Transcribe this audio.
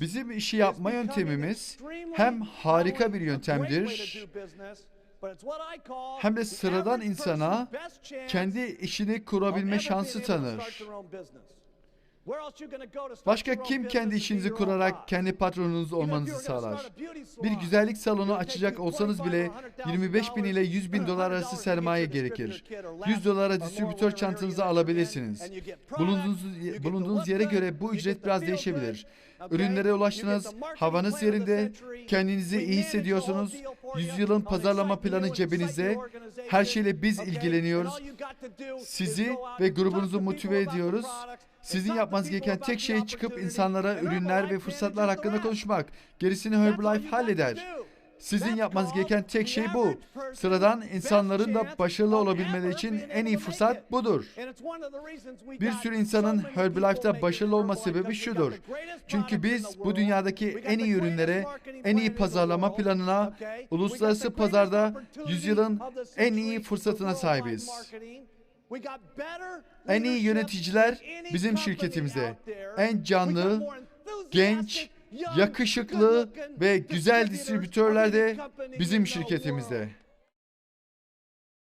Bizim işi yapma yöntemimiz hem harika bir yöntemdir hem de sıradan insana kendi işini kurabilme şansı tanır. Başka kim kendi işinizi kurarak kendi patronunuz olmanızı sağlar? Bir güzellik salonu açacak olsanız bile 25,000, 25 bin ile 100 bin dolar arası $100 sermaye gerekir. distributor kit or 100 less dolara distribütör çantanızı alabilirsiniz. Bulunduğunuz, bulunduğunuz yere göre bu ücret biraz değişebilir. Ürünlere ulaştınız, havanız yerinde, kendinizi iyi hissediyorsunuz, yüzyılın pazarlama planı cebinizde, her şeyle biz ilgileniyoruz. Sizi ve grubunuzu motive ediyoruz. Sizin yapmanız gereken tek şey çıkıp insanlara ürünler ve fırsatlar hakkında konuşmak. Gerisini Herbalife halleder. Sizin yapmanız gereken tek şey bu. Sıradan insanların da başarılı olabilmeleri için en iyi fırsat budur. Bir sürü insanın Herbalife'da başarılı olma sebebi şudur. Çünkü biz bu dünyadaki en iyi ürünlere, en iyi pazarlama planına, uluslararası pazarda yüzyılın en iyi fırsatına sahibiz. Marketing. We got better En iyi yöneticiler bizim şirketimizde. En canlı, genç, yakışıklı ve güzel distribütörler de bizim şirketimizde.